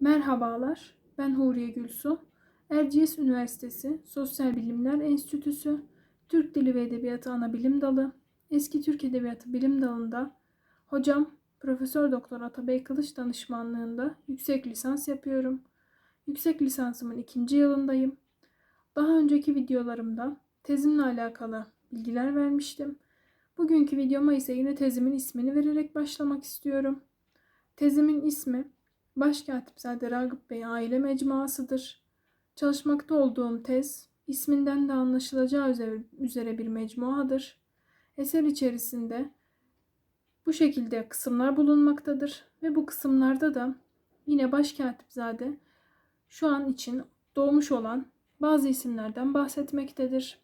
Merhabalar, ben Huriye Gülsu. Erciyes Üniversitesi Sosyal Bilimler Enstitüsü Türk Dili ve Edebiyatı Anabilim Dalı Eski Türk Edebiyatı Bilim Dalı'nda hocam Profesör Doktor Atabey Kılıç danışmanlığında yüksek lisans yapıyorum. Yüksek lisansımın ikinci yılındayım. Daha önceki videolarımda tezimle alakalı bilgiler vermiştim. Bugünkü videoma ise yine tezimin ismini vererek başlamak istiyorum. Tezimin ismi Başkatipzade Ragıp Bey Aile Mecmuası'dır. Çalışmakta olduğum tez, isminden de anlaşılacağı üzere- bir mecmuadır. Eser içerisinde bu şekilde kısımlar bulunmaktadır ve bu kısımlarda da yine Başkatipzade şu an için doğmuş olan bazı isimlerden bahsetmektedir.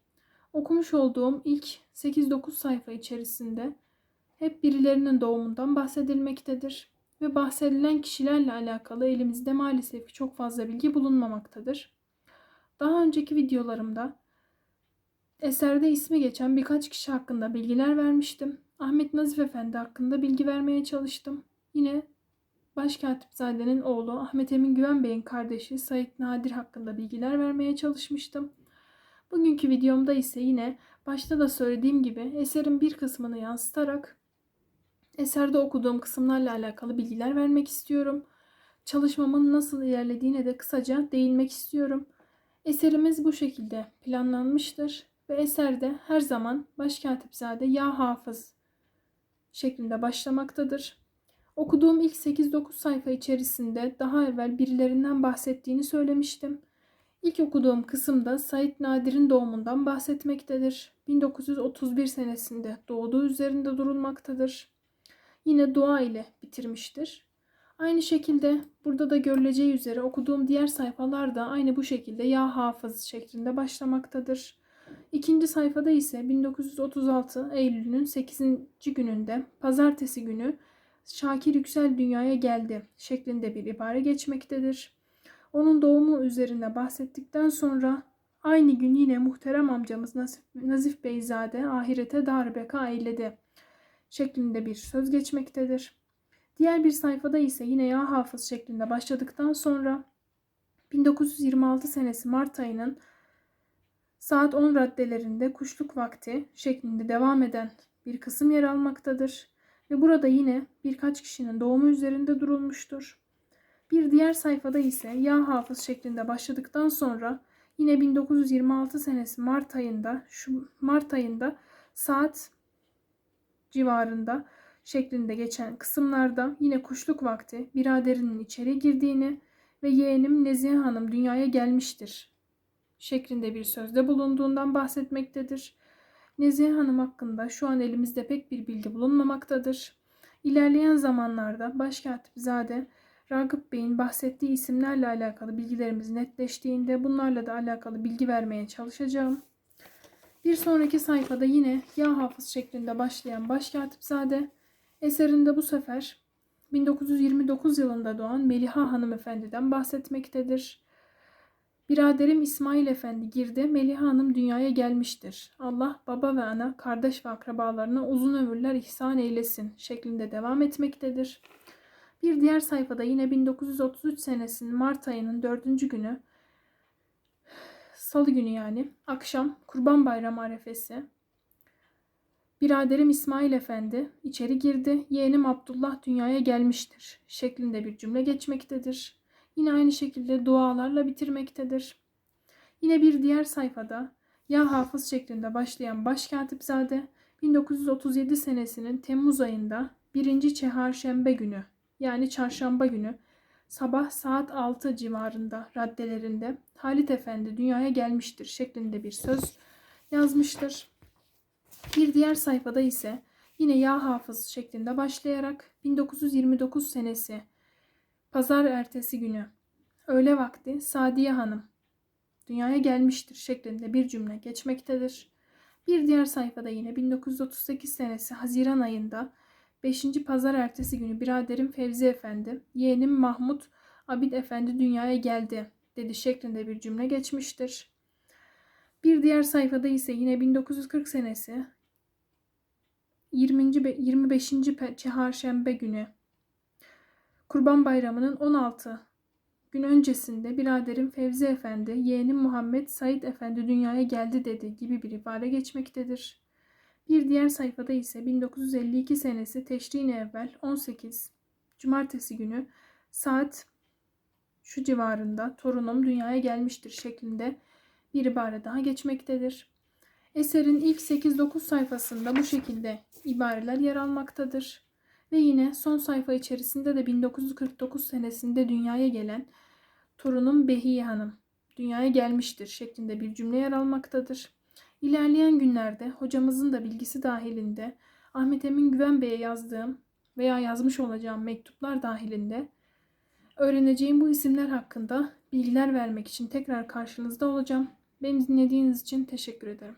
Okumuş olduğum ilk 8-9 sayfa içerisinde hep birilerinin doğumundan bahsedilmektedir ve bahsedilen kişilerle alakalı elimizde maalesef ki çok fazla bilgi bulunmamaktadır. Daha önceki videolarımda eserde ismi geçen birkaç kişi hakkında bilgiler vermiştim. Ahmet Nazif Efendi hakkında bilgi vermeye çalıştım. Yine Başkatipzade'nin oğlu Ahmet Emin Güven Bey'in kardeşi Sait Nadir hakkında bilgiler vermeye çalışmıştım. Bugünkü videomda ise yine başta da söylediğim gibi eserin bir kısmını yansıtarak eserde okuduğum kısımlarla alakalı bilgiler vermek istiyorum. Çalışmamın nasıl ilerlediğine de kısaca değinmek istiyorum. Eserimiz bu şekilde planlanmıştır ve eserde her zaman Başkatipzade Ya Hafız şeklinde başlamaktadır. Okuduğum ilk 8-9 sayfa içerisinde daha evvel birilerinden bahsettiğini söylemiştim. İlk okuduğum kısımda Said Nadir'in doğumundan bahsetmektedir. 1931 senesinde doğduğu üzerinde durulmaktadır. Yine dua ile bitirmiştir. Aynı şekilde burada da görüleceği üzere okuduğum diğer sayfalar da aynı bu şekilde Ya Hafız şeklinde başlamaktadır. İkinci sayfada ise 1936 Eylül'ün 8. gününde pazartesi günü Şakir Yüksel dünyaya geldi şeklinde bir ibare geçmektedir. Onun doğumu üzerine bahsettikten sonra aynı gün yine muhterem amcamız Nazif, Beyzade ahirete darbeka eyledi şeklinde bir söz geçmektedir. Diğer bir sayfada ise yine Ya Hafız şeklinde başladıktan sonra 1926 senesi Mart ayının saat 10 raddelerinde kuşluk vakti şeklinde devam eden bir kısım yer almaktadır. Ve burada yine birkaç kişinin doğumu üzerinde durulmuştur. Bir diğer sayfada ise Ya Hafız şeklinde başladıktan sonra yine 1926 senesi Mart ayında şu Mart ayında saat civarında şeklinde geçen kısımlarda yine kuşluk vakti biraderinin içeri girdiğini ve yeğenim Nezihe Hanım dünyaya gelmiştir şeklinde bir sözde bulunduğundan bahsetmektedir. Nezihe Hanım hakkında şu an elimizde pek bir bilgi bulunmamaktadır. İlerleyen zamanlarda Başkatipzade Ragıp Bey'in bahsettiği isimlerle alakalı bilgilerimiz netleştiğinde bunlarla da alakalı bilgi vermeye çalışacağım. Bir sonraki sayfada yine Ya Hafız şeklinde başlayan Başkatipzade eserinde bu sefer 1929 yılında doğan Meliha hanımefendiden bahsetmektedir. Biraderim İsmail Efendi girdi, Meliha Hanım dünyaya gelmiştir. Allah baba ve ana, kardeş ve akrabalarına uzun ömürler ihsan eylesin şeklinde devam etmektedir. Bir diğer sayfada yine 1933 senesinin Mart ayının 4. günü Salı günü yani akşam Kurban Bayramı arefesi. Biraderim İsmail Efendi içeri girdi. Yeğenim Abdullah dünyaya gelmiştir şeklinde bir cümle geçmektedir. Yine aynı şekilde dualarla bitirmektedir. Yine bir diğer sayfada Ya Hafız şeklinde başlayan Başkatipzade 1937 senesinin Temmuz ayında 1. Çeharşembe günü yani çarşamba günü sabah saat 6 civarında raddelerinde Halit Efendi dünyaya gelmiştir şeklinde bir söz yazmıştır. Bir diğer sayfada ise yine Ya Hafız şeklinde başlayarak 1929 senesi pazar ertesi günü öğle vakti Sadiye Hanım dünyaya gelmiştir şeklinde bir cümle geçmektedir. Bir diğer sayfada yine 1938 senesi Haziran ayında 5. pazar ertesi günü biraderim Fevzi Efendi, yeğenim Mahmut Abid Efendi dünyaya geldi dedi şeklinde bir cümle geçmiştir. Bir diğer sayfada ise yine 1940 senesi 20. be- 25. pe- Çeharşembe günü Kurban Bayramı'nın 16 gün öncesinde biraderim Fevzi Efendi, yeğenim Muhammed Said Efendi dünyaya geldi dedi gibi bir ibare geçmektedir. Bir diğer sayfada ise 1952 senesi Teşrin evvel 18 Cumartesi günü saat şu civarında torunum dünyaya gelmiştir şeklinde bir ibare daha geçmektedir. Eserin ilk 8-9 sayfasında bu şekilde ibareler yer almaktadır. Ve yine son sayfa içerisinde de 1949 senesinde dünyaya gelen torunum Behiye Hanım dünyaya gelmiştir şeklinde bir cümle yer almaktadır. İlerleyen günlerde hocamızın da bilgisi dahilinde Ahmet Emin Güven Bey'e yazdığım veya yazmış olacağım mektuplar dahilinde öğreneceğim bu isimler hakkında bilgiler vermek için tekrar karşınızda olacağım. Beni dinlediğiniz için teşekkür ederim.